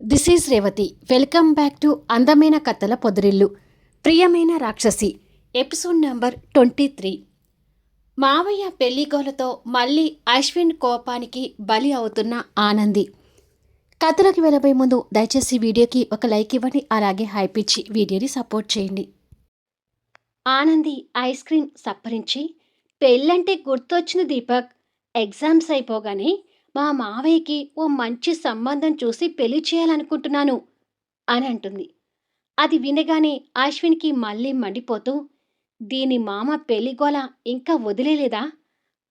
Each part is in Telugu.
This is Revathi. Welcome back to అందమైన కథల పొదరిల్లు. ప్రియమైన రాక్షసి ఎపిసోడ్ నంబర్ ట్వంటీ త్రీ. మావయ్య పెళ్ళిగోలతో మళ్ళీ అశ్విన్ కోపానికి బలి అవుతున్న ఆనంది. కథలోకి వెళ్ళబోయే ముందు దయచేసి వీడియోకి ఒక లైక్ ఇవ్వండి అలాగే హైప్ ఇచ్చి వీడియోని సపోర్ట్ చేయండి. ఆనంది ఐస్ క్రీమ్ సప్పరించి పెళ్ళంటే గుర్తొచ్చిన దీపక్ ఎగ్జామ్స్ అయిపోగానే మా మావయ్యకి ఓ మంచి సంబంధం చూసి పెళ్ళి చేయాలనుకుంటున్నాను అని అంటుంది. అది వినగానే అశ్విన్కి మళ్ళీ మండిపోతూ దీని మామ పెళ్ళిగోల ఇంకా వదిలేలేదా?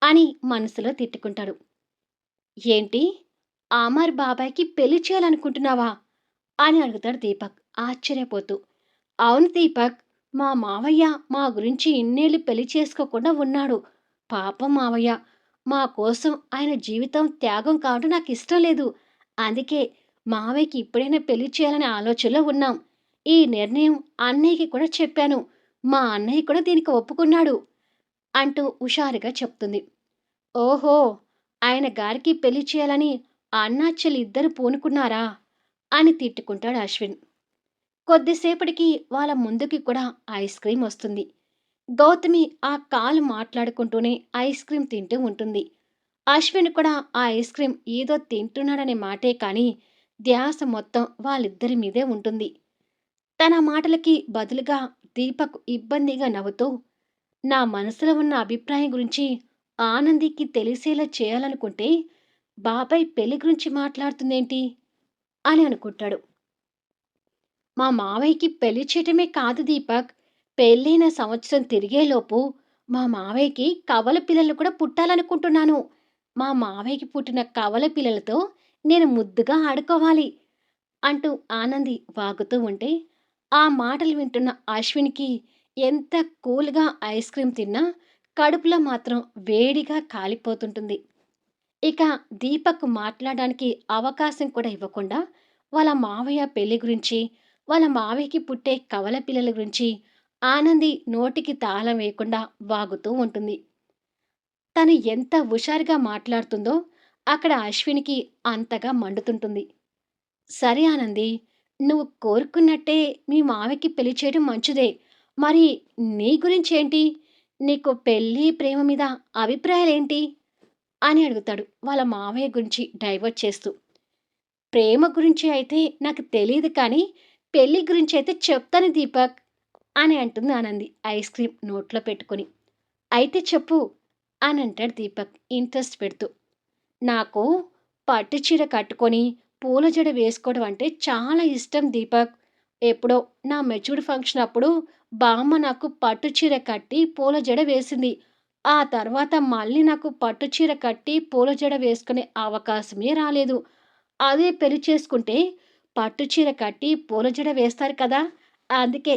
అని మనసులో తిట్టుకుంటాడు. ఏంటి? ఆమర్ బాబాయ్కి పెళ్ళి చేయాలనుకుంటున్నావా? అని అడుగుతాడు దీపక్ ఆశ్చర్యపోతూ. అవును దీపక్ మా మావయ్య మా గురించి ఇన్నేళ్ళు పెళ్ళి చేసుకోకుండా ఉన్నాడు. పాపం మావయ్య మా కోసం ఆయన జీవితం త్యాగం కావడం నాకు ఇష్టం లేదు. అందుకే మావయ్యకి ఇప్పుడైనా పెళ్ళి చేయాలనే ఆలోచనలో ఉన్నాం. ఈ నిర్ణయం అన్నయ్యకి కూడా చెప్పాను. మా అన్నయ్య కూడా దీనికి ఒప్పుకున్నాడు అంటూ హుషారుగా చెప్తుంది. ఓహో ఆయన గారికి పెళ్ళి చేయాలని అన్నాచెల్లి ఇద్దరు పూనుకున్నారా? అని తిట్టుకుంటాడు అశ్విన్. కొద్దిసేపటికి వాళ్ళ ముందుకి కూడా ఐస్ క్రీమ్ వస్తుంది. గౌతమి ఆ కాలు మాట్లాడుకుంటూనే ఐస్ క్రీమ్ తింటూ ఉంటుంది. అశ్విన్ కూడా ఆ ఐస్ క్రీమ్ ఏదో తింటున్నాడనే మాటే కానీ ధ్యాస మొత్తం వాళ్ళిద్దరి మీదే ఉంటుంది. తన మాటలకి బదులుగా దీపక్ ఇబ్బందిగా నవ్వుతూ నా మనసులో ఉన్న అభిప్రాయం గురించి ఆనందికి తెలిసేలా చేయాలనుకుంటే బాబాయ్ పెళ్ళి గురించి మాట్లాడుతుందేంటి? అని అనుకుంటాడు. మా మావయ్యకి పెళ్ళి చేయటమే కాదు దీపక్ పెళ్ళైన సంవత్సరం తిరిగేలోపు మా మావయ్యకి కవల పిల్లలు కూడా పుట్టాలనుకుంటున్నాను. మా మావయ్యకి పుట్టిన కవల పిల్లలతో నేను ముద్దుగా ఆడుకోవాలి అంటూ ఆనంది వాగుతూ ఉంటే ఆ మాటలు వింటున్న అశ్విన్కి ఎంత కూల్గా ఐస్ క్రీమ్ తిన్నా కడుపులో మాత్రం వేడిగా కాలిపోతుంటుంది. ఇక దీపక్ మాట్లాడడానికి అవకాశం కూడా ఇవ్వకుండా వాళ్ళ మావయ్య పెళ్ళి గురించి వాళ్ళ మావయ్యకి పుట్టే కవల పిల్లల గురించి ఆనంది నోటికి తాళం వేయకుండా వాగుతూ ఉంటుంది. తను ఎంత హుషారుగా మాట్లాడుతుందో అక్కడ అశ్వినికి అంతగా మండుతుంటుంది. సరే ఆనంది నువ్వు కోరుకున్నట్టే మీ మావయ్యకి పెళ్ళి చేయడం మంచిదే. మరి నీ గురించి ఏంటి నీకు పెళ్ళి ప్రేమ మీద అభిప్రాయాలేంటి? అని అడుగుతాడు వాళ్ళ మావయ్య గురించి డైవర్ట్ చేస్తూ. ప్రేమ గురించి అయితే నాకు తెలియదు కానీ పెళ్ళి గురించి అయితే చెప్తాను దీపక్. అని అంటుంది ఆనంది ఐస్ క్రీమ్ నోట్లో పెట్టుకొని. అయితే చెప్పు అని అంటాడు దీపక్ ఇంట్రెస్ట్ పెడుతూ. నాకు పట్టు చీర కట్టుకొని పూల జడ వేసుకోవడం అంటే చాలా ఇష్టం దీపక్. ఎప్పుడో నా మెచ్యూర్డ్ ఫంక్షన్ అప్పుడు బామ్మ నాకు పట్టు చీర కట్టి పూల జడ వేసింది. ఆ తర్వాత మళ్ళీ నాకు పట్టు చీర కట్టి పూల జడ వేసుకునే అవకాశమే రాలేదు. అదే పెళ్ళి చేసుకుంటే పట్టు చీర కట్టి పూల జడ వేస్తారు కదా అందుకే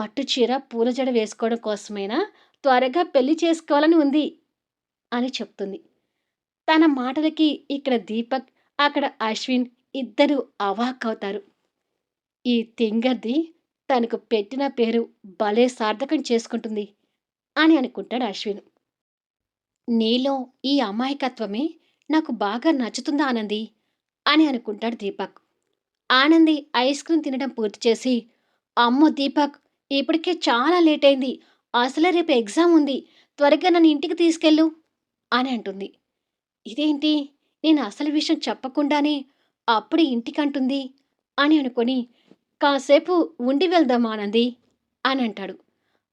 పట్టు చీర పూల జడ వేసుకోవడం కోసమైనా? త్వరగా పెళ్ళి చేసుకోవాలని ఉంది అని చెప్తుంది. తన మాటలకి ఇక్కడ దీపక్ అక్కడ అశ్విన్ ఇద్దరు అవాక్ అవుతారు. ఈ తింగర్ది తనకు పెట్టిన పేరు భలే సార్థకం చేసుకుంటుంది అని అనుకుంటాడు అశ్విన్. నీలో ఈ అమాయకత్వమే నాకు బాగా నచ్చుతుందా ఆనంది? అని అనుకుంటాడు దీపక్. ఆనంది ఐస్ క్రీమ్ తినడం పూర్తి చేసి అమ్మో దీపక్ ఇప్పటికే చాలా లేట్ అయింది అసలే రేపు ఎగ్జామ్ ఉంది. త్వరగా నన్ను ఇంటికి తీసుకెళ్ళు అని అంటుంది. ఇదేంటి? నేను అసలు విషయం చెప్పకుండానే అప్పుడు ఇంటికంటుంది అని అనుకొని కాసేపు ఉండి వెళ్దామా ఆనంది అని అంటాడు.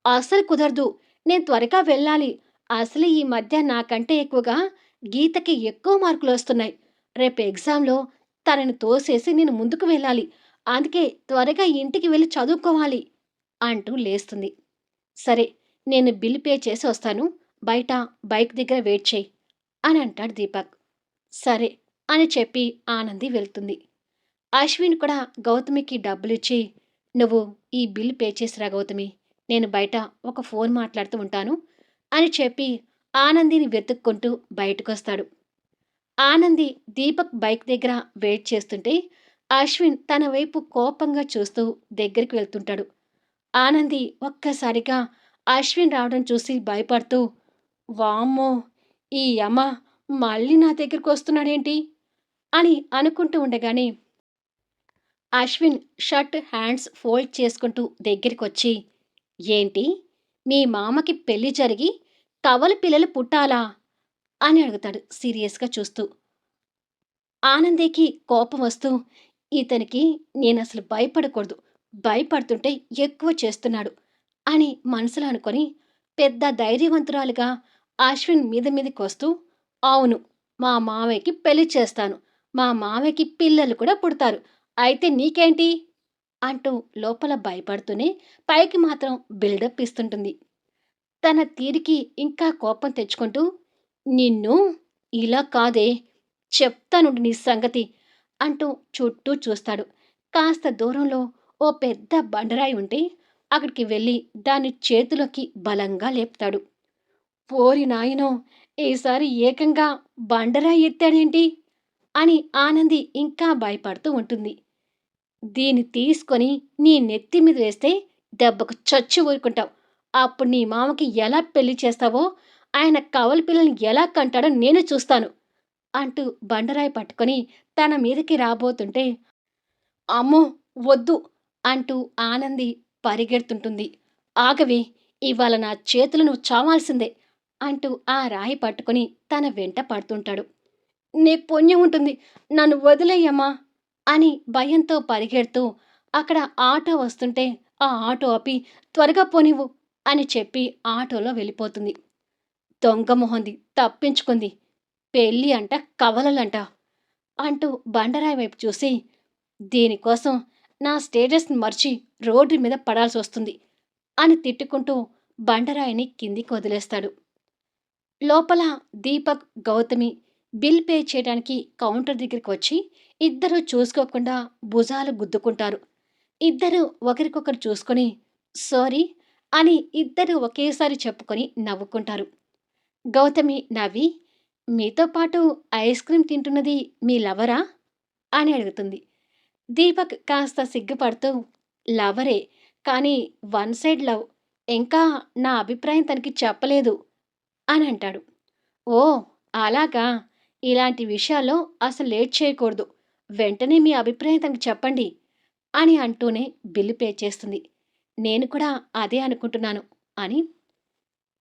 అసలు కుదరదు. నేను త్వరగా వెళ్ళాలి. అసలు ఈ మధ్య నాకంటే ఎక్కువగా గీతకి ఎక్కువ మార్కులు వస్తున్నాయి. రేపు ఎగ్జామ్లో తనని తోసేసి నేను ముందుకు వెళ్ళాలి. అందుకే త్వరగా ఇంటికి వెళ్ళి చదువుకోవాలి. అంటూ లేస్తుంది. సరే నేను బిల్ పే చేసి వస్తాను. బయట బైక్ దగ్గర వెయిట్ చేయి అని అంటాడు దీపక్. సరే అని చెప్పి ఆనంది వెళ్తుంది. అశ్విన్ కూడా గౌతమికి డబ్బులిచ్చి నువ్వు ఈ బిల్ పే చేసిరా గౌతమి నేను బయట ఒక ఫోన్ మాట్లాడుతూ ఉంటాను అని చెప్పి ఆనందిని వెతుక్కుంటూ బయటకొస్తాడు. ఆనంది దీపక్ బైక్ దగ్గర వెయిట్ చేస్తుంటే అశ్విన్ తన వైపు కోపంగా చూస్తూ దగ్గరికి వెళ్తుంటాడు. ఆనంది ఒక్కసారిగా అశ్విన్ రావడం చూసి భయపడుతూ వామ్మో ఈ యమ మళ్ళీ నా దగ్గరికి వస్తున్నాడేంటి? అని అనుకుంటూ ఉండగానే అశ్విన్ షర్ట్ హ్యాండ్స్ ఫోల్డ్ చేసుకుంటూ దగ్గరికి వచ్చి ఏంటి? మీ మామకి పెళ్ళి జరిగి కవల పిల్లలు పుట్టాలా? అని అడుగుతాడు సీరియస్గా చూస్తూ. ఆనందికి కోపం వస్తూ ఇతనికి నేను అసలు భయపడకూడదు. భయపడుతుంటే ఎక్కువ చేస్తున్నాడు అని మనసులో అనుకొని పెద్ద ధైర్యవంతురాలుగా అశ్విన్ మీద మీదకి వస్తూ అవును మా మావయ్యకి పెళ్ళి చేస్తాను. మా మావయ్యకి పిల్లలు కూడా పుడతారు. అయితే నీకేంటి? అంటూ లోపల భయపడుతూనే పైకి మాత్రం బిల్డప్ ఇస్తుంటుంది. తన తీరికి ఇంకా కోపం తెచ్చుకుంటూ నిన్ను ఇలా కాదే చెప్తాను నీ సంగతి అంటూ చుట్టూ చూస్తాడు. కాస్త దూరంలో ఓ పెద్ద బండరాయి ఉంటే అక్కడికి వెళ్ళి దాన్ని చేతిలోకి బలంగా లేపుతాడు. పోరి నాయనో ఈసారి ఏకంగా బండరాయి ఎత్తాడేంటి? అని ఆనంది ఇంకా భయపడుతూ ఉంటుంది. దీన్ని తీసుకొని నీ నెత్తి మీద వేస్తే దెబ్బకు చచ్చి ఊరుకుంటావు. అప్పుడు నీ మామకి ఎలా పెళ్ళి చేస్తావో ఆయన కవల పిల్లల్ని ఎలా కంటాడో నేను చూస్తాను అంటూ బండరాయి పట్టుకొని తన మీదకి రాబోతుంటే అమ్మో వద్దు. అంటూ ఆనంది పరిగెడుతుంటుంది. ఆగవి ఇవాళ నా చేతులు నువ్వు చావాల్సిందే అంటూ ఆ రాయి పట్టుకొని తన వెంట పడుతుంటాడు. నీ పుణ్యం ఉంటుంది నన్ను వదిలేయమ్మా అని భయంతో పరిగెడుతూ అక్కడ ఆటో వస్తుంటే ఆ ఆటో ఆపి త్వరగా పోనివ్వు అని చెప్పి ఆటోలో వెళ్ళిపోతుంది. దొంగ మొహంది తప్పించుకుంది పెళ్ళి అంట కవలలంట అంటూ బండరాయి వైపు చూసి దీనికోసం నా స్టేటస్ని మర్చి రోడ్డు మీద పడాల్సి వస్తుంది అని తిట్టుకుంటూ బండరాయిని కిందికి వదిలేస్తాడు. లోపల దీపక్ గౌతమి బిల్ పే చేయడానికి కౌంటర్ దగ్గరికి వచ్చి ఇద్దరు చూసుకోకుండా భుజాలు గుద్దుకుంటారు. ఇద్దరు ఒకరికొకరు చూసుకొని సారీ అని ఇద్దరు ఒకేసారి చెప్పుకొని నవ్వుకుంటారు. గౌతమి నవ్వి మీతో పాటు ఐస్ క్రీమ్ తింటున్నది మీ లవరా? అని అడుగుతుంది. దీపక్ కాస్త సిగ్గుపడుతూ లవరే కానీ వన్ సైడ్ లవ్ ఇంకా నా అభిప్రాయం తనకి చెప్పలేదు అని అంటాడు. ఓ అలాగా? ఇలాంటి విషయాల్లో అసలు లేట్ చేయకూడదు. వెంటనే మీ అభిప్రాయం తనకి చెప్పండి అని అంటూనే బిల్లు పే చేస్తుంది. నేను కూడా అదే అనుకుంటున్నాను అని.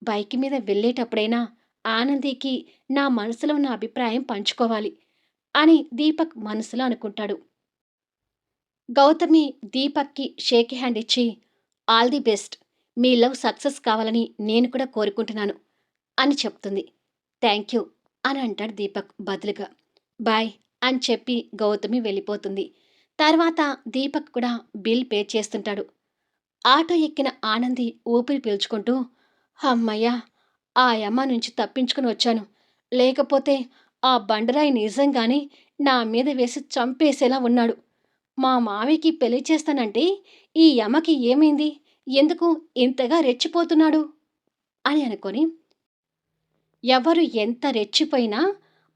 బైక్ మీద వెళ్ళేటప్పుడైనా ఆనందికి నా మనసులో ఉన్న అభిప్రాయం పంచుకోవాలి అని దీపక్ మనసులో అనుకుంటాడు. గౌతమి దీపక్కి షేక్ హ్యాండ్ ఇచ్చి ఆల్ ది బెస్ట్. మీ లవ్ సక్సెస్ కావాలని నేను కూడా కోరుకుంటున్నాను అని చెప్తుంది. థ్యాంక్ యూ అని అంటాడు దీపక్ బదులుగా. బాయ్ అని చెప్పి గౌతమి వెళ్ళిపోతుంది. తర్వాత దీపక్ కూడా బిల్ పే చేస్తుంటాడు. ఆటో ఎక్కిన ఆనంది ఊపిరి పీల్చుకుంటూ అమ్మయ్యా ఆ యమ్మ నుంచి తప్పించుకుని వచ్చాను. లేకపోతే ఆ బండరాయి నిజంగానే నా మీద వేసి చంపేసేలా ఉన్నాడు. మా మావికి పెళ్ళి చేస్తానంటే ఈ యమకి ఏమైంది? ఎందుకు ఇంతగా రెచ్చిపోతున్నాడు? అని అనుకొని ఎవరు ఎంత రెచ్చిపోయినా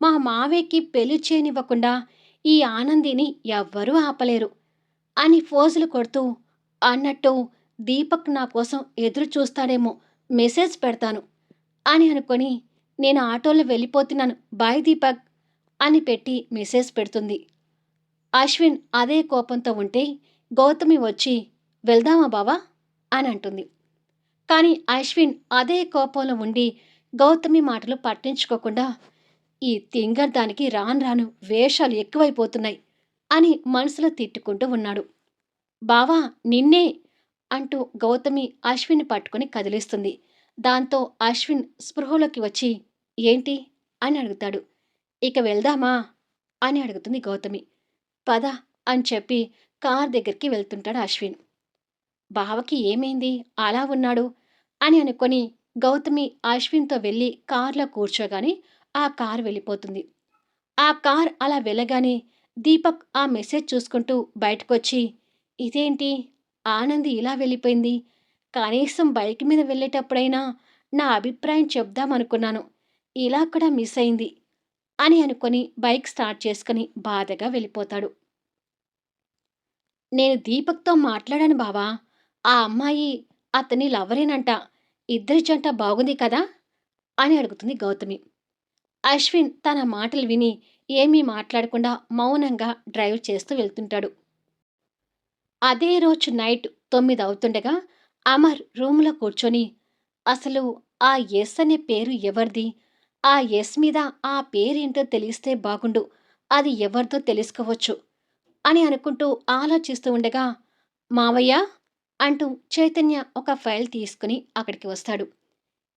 మా మావయ్యకి పెళ్ళి చేయనివ్వకుండా ఈ ఆనందిని ఎవ్వరూ ఆపలేరు అని ఫోజులు కొడుతూ అన్నట్టు దీపక్ నా కోసం ఎదురు చూస్తాడేమో మెసేజ్ పెడతాను అని అనుకొని నేను ఆటోలో వెళ్ళిపోతున్నాను బాయ్ దీపక్ అని పెట్టి మెసేజ్ పెడుతుంది. అశ్విన్ అదే కోపంతో ఉంటే గౌతమి వచ్చి వెళ్దామా బావా? అని అంటుంది. కానీ అశ్విన్ అదే కోపంలో ఉండి గౌతమి మాటలు పట్టించుకోకుండా ఈ తింగర్ దానికి రాను రాను వేషాలు ఎక్కువైపోతున్నాయి అని మనసులో తిట్టుకుంటూ ఉన్నాడు. బావా నిన్నే అంటూ గౌతమి అశ్విన్ పట్టుకుని కదిలిస్తుంది. దాంతో అశ్విన్ స్పృహలోకి వచ్చి ఏంటి? అని అడుగుతాడు. ఇక వెళ్దామా? అని అడుగుతుంది గౌతమి. పద అని చెప్పి కార్ దగ్గరికి వెళ్తుంటాడు అశ్విన్. బావకి ఏమైంది? అలా ఉన్నాడు? అని అనుకొని గౌతమి అశ్విన్తో వెళ్ళి కార్లో కూర్చోగానే ఆ కార్ వెళ్ళిపోతుంది. ఆ కార్ అలా వెళ్ళగానే దీపక్ ఆ మెసేజ్ చూసుకుంటూ బయటకొచ్చి ఇదేంటి? ఆనంది ఇలా వెళ్ళిపోయింది. కనీసం బైక్ మీద వెళ్ళేటప్పుడైనా నా అభిప్రాయం చెప్దామనుకున్నాను. ఇలా కూడా మిస్ అయింది. అని అనుకొని బైక్ స్టార్ట్ చేసుకుని బాధగా వెళ్ళిపోతాడు. నేను దీపక్తో మాట్లాడాను బావా. ఆ అమ్మాయి అతని లవరేనంట ఇద్దరి జంట బాగుంది కదా? అని అడుగుతుంది గౌతమి. అశ్విన్ తన మాటలు విని ఏమీ మాట్లాడకుండా మౌనంగా డ్రైవ్ చేస్తూ వెళ్తుంటాడు. అదే రోజు నైట్ తొమ్మిది అవుతుండగా అమర్ రూమ్లో కూర్చొని అసలు ఆ ఎస్ అనే పేరు ఎవరిది? ఆ ఎస్ మీద ఆ పేరేంటో తెలిస్తే బాగుండు. అది ఎవరిదో తెలుసుకోవచ్చు అని అనుకుంటూ ఆలోచిస్తూ ఉండగా మావయ్య అంటూ చైతన్య ఒక ఫైల్ తీసుకుని అక్కడికి వస్తాడు.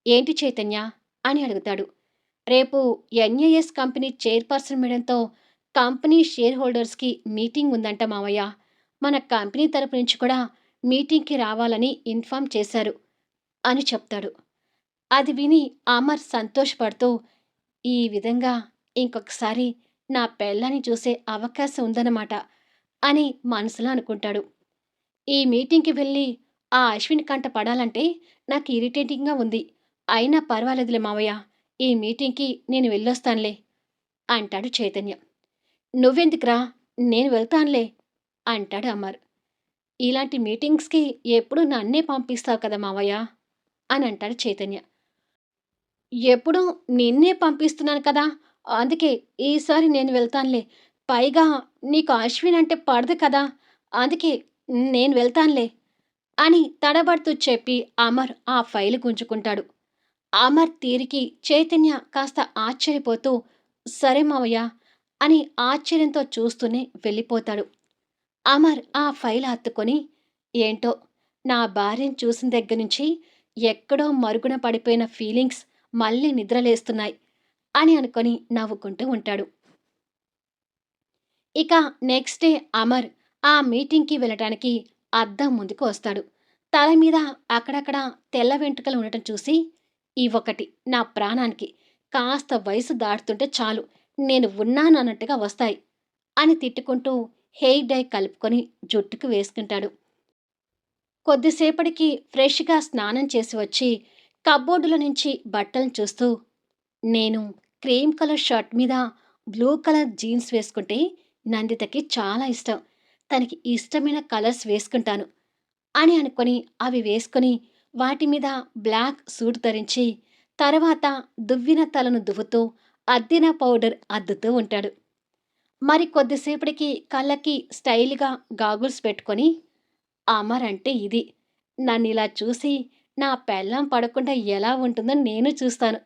ఏంటి చైతన్య? అని అడుగుతాడు. రేపు ఎన్ఏఎస్ కంపెనీ చైర్పర్సన్ మేడంతో కంపెనీ షేర్ హోల్డర్స్కి మీటింగ్ ఉందంట మావయ్య. మన కంపెనీ తరపు నుంచి కూడా మీటింగ్కి రావాలని ఇన్ఫామ్ చేశారు అని చెప్తాడు. అది విని అమర్ సంతోషపడుతూ ఈ విధంగా ఇంకొకసారి నా పెళ్ళని చూసే అవకాశం ఉందన్నమాట అని మనసులో అనుకుంటాడు. ఈ మీటింగ్కి వెళ్ళి ఆ అశ్విన్ కంట పడాలంటే నాకు ఇరిటేటింగ్గా ఉంది. అయినా పర్వాలేదులే మావయ్య ఈ మీటింగ్కి నేను వెళ్ళొస్తానులే అంటాడు చైతన్య. నువ్వెందుకురా నేను వెళ్తానులే అంటాడు అమర్. ఇలాంటి మీటింగ్స్కి ఎప్పుడు నన్నే పంపిస్తావు కదా మావయ్య అని అంటాడు చైతన్య. ఎప్పుడూ నిన్నే పంపిస్తున్నాను కదా. అందుకే ఈసారి నేను వెళ్తానులే. పైగా నీకు అశ్విన్ అంటే పడదు కదా. అందుకే నేను వెళ్తానులే అని తడబడుతూ చెప్పి అమర్ ఆ ఫైలు గుంజుకుంటాడు. అమర్ తీరికి చైతన్య కాస్త ఆశ్చర్యపోతూ సరే మావయ్య అని ఆశ్చర్యంతో చూస్తూనే వెళ్ళిపోతాడు. అమర్ ఆ ఫైల్ హత్తుకొని ఏంటో నా భార్యను చూసిన దగ్గర నుంచి ఎక్కడో మరుగున పడిపోయిన ఫీలింగ్స్ మళ్ళీ నిద్రలేస్తున్నాయి అని అనుకొని నవ్వుకుంటూ ఉంటాడు. ఇక నెక్స్ట్ డే అమర్ ఆ మీటింగ్కి వెళ్ళటానికి అద్దం ముందుకు వస్తాడు. తల మీద అక్కడక్కడ తెల్ల వెంట్రుకలు ఉండటం చూసి ఇవొకటి నా ప్రాణానికి కాస్త వయసు దాటుతుంటే చాలు నేను ఉన్నాను అన్నట్టుగా వస్తాయి అని తిట్టుకుంటూ హెయిర్ డై కలుపుకొని జుట్టుకు వేసుకుంటాడు. కొద్దిసేపటికి ఫ్రెష్గా స్నానం చేసి వచ్చి కబ్బోర్డులో నుంచి బట్టలను చూస్తూ నేను క్రీమ్ కలర్ షర్ట్ మీద బ్లూ కలర్ జీన్స్ వేసుకుంటే నందితకి చాలా ఇష్టం. తనకి ఇష్టమైన కలర్స్ వేసుకుంటాను అని అనుకొని అవి వేసుకొని వాటి మీద బ్లాక్ సూట్ ధరించి తర్వాత దువ్విన తలను దువ్వుతూ అద్దిన పౌడర్ అద్దుతూ ఉంటాడు. మరి కొద్దిసేపటికి కళ్ళకి స్టైల్గా గాగుల్స్ పెట్టుకొని అమర్ అంటే ఇది. నన్ను ఇలా చూసి నా పెళ్ళం పడకుండా ఎలా ఉంటుందో నేను చూస్తాను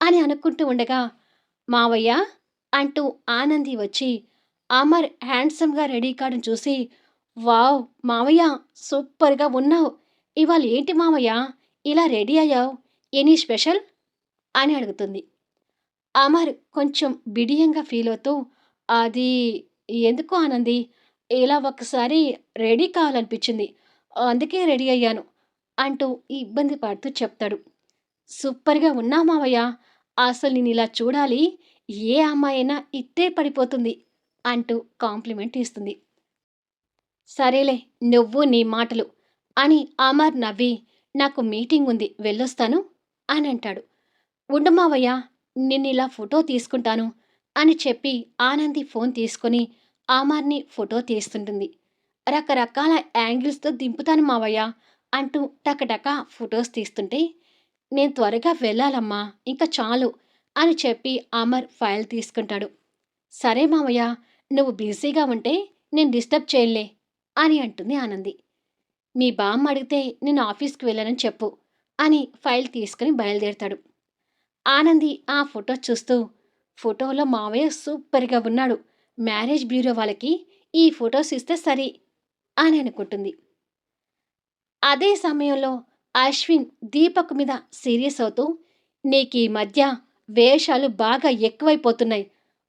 అని అనుకుంటూ ఉండగా మావయ్య అంటూ ఆనంది వచ్చి అమర్ హ్యాండ్సమ్గా రెడీ కావడం చూసి వావ్ మావయ్య సూపర్గా ఉన్నావు. ఇవాళ ఏంటి మావయ్య? ఇలా రెడీ అయ్యావు? Any special? అని అడుగుతుంది. అమర్ కొంచెం బిడియంగా ఫీల్ అవుతూ అది ఎందుకు ఆనంది? ఇలా ఒకసారి రెడీ కావాలనిపించింది. అందుకే రెడీ అయ్యాను. అంటూ ఇబ్బంది పడుతూ చెప్తాడు. సూపర్గా ఉన్నా మావయ్య. అసలు నేను ఇలా చూడాలి. ఏ అమ్మాయైనా ఇట్టే పడిపోతుంది అంటూ కాంప్లిమెంట్ ఇస్తుంది. సరేలే నువ్వు నీ మాటలు అని అమర్ నవ్వి నాకు మీటింగ్ ఉంది వెళ్ళొస్తాను అని అంటాడు. ఉండు మావయ్య ఇలా ఫోటో తీసుకుంటాను అని చెప్పి ఆనంది ఫోన్ తీసుకొని అమర్ని ఫోటో తీస్తుంటుంది. రకరకాల యాంగిల్స్తో దింపుతాను మావయ్య. అంటూ టకటక ఫొటోస్ తీస్తుంటే నేను త్వరగా వెళ్ళాలమ్మా ఇంకా చాలు అని చెప్పి అమర్ ఫైల్ తీసుకుంటాడు. సరే మావయ్య నువ్వు బిజీగా ఉంటే నేను డిస్టర్బ్ చేయలే అని అంటుంది ఆనంది. మీ బామ్మ అడిగితే నేను ఆఫీస్కి వెళ్ళానని చెప్పు అని ఫైల్ తీసుకుని బయలుదేరుతాడు. ఆనంది ఆ ఫోటో చూస్తూ ఫోటోలో మావయ్య సూపర్గా ఉన్నాడు. మ్యారేజ్ బ్యూరో వాళ్ళకి ఈ ఫొటోస్ ఇస్తే సరి అని అనుకుంటుంది. అదే సమయంలో అశ్విన్ దీపక్ మీద సీరియస్ అవుతూ నీకు ఈ మధ్య వేషాలు బాగా ఎక్కువైపోతున్నాయి.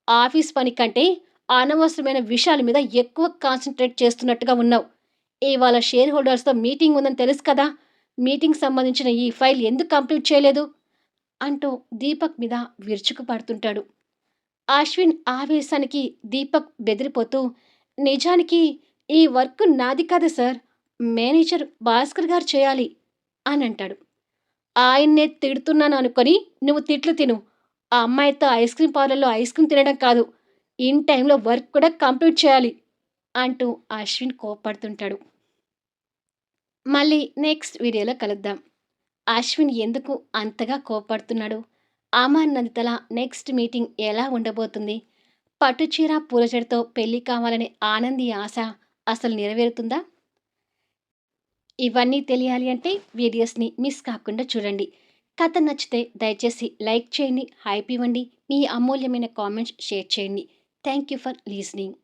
ఆఫీస్ పని కంటే అనవసరమైన విషయాల మీద ఎక్కువ కాన్సన్ట్రేట్ చేస్తున్నట్టుగా ఉన్నావు. ఇవాళ షేర్ హోల్డర్స్తో మీటింగ్ ఉందని తెలుసు కదా? మీటింగ్ సంబంధించిన ఈ ఫైల్ ఎందుకు కంప్లీట్ చేయలేదు? అంటూ దీపక్ మీద విరుచుకుపడుతుంటాడు అశ్విన్ ఆవేశానికి దీపక్ బెదిరిపోతూ నిజానికి ఈ వర్క్ నాది కాదు సార్. మేనేజర్ భాస్కర్ గారు చేయాలి అని అంటాడు ఆయన్నే తిడుతున్నాను అనుకొని నువ్వు తిట్లు తిను. ఆ అమ్మాయితో ఐస్ క్రీమ్ పార్లర్లో ఐస్ క్రీమ్ తినడం కాదు. ఇన్ టైంలో వర్క్ కూడా కంప్లీట్ చేయాలి అంటూ అశ్విన్ కోపడుతుంటాడు మళ్ళీ నెక్స్ట్ వీడియోలో కలుద్దాం. అశ్విన్ ఎందుకు అంతగా కోపడుతున్నాడు అమర్ నందితల నెక్స్ట్ మీటింగ్ ఎలా ఉండబోతుంది? పట్టుచీర పూలజడితో పెళ్ళి కావాలనే ఆనంది ఆశ అసలు నెరవేరుతుందా? ఇవన్నీ తెలియాలి అంటే వీడియోస్ని మిస్ కాకుండా చూడండి. కథ నచ్చితే దయచేసి లైక్ చేయండి హైప్ ఇవ్వండి మీ అమూల్యమైన కామెంట్స్ షేర్ చేయండి. Thank you for listening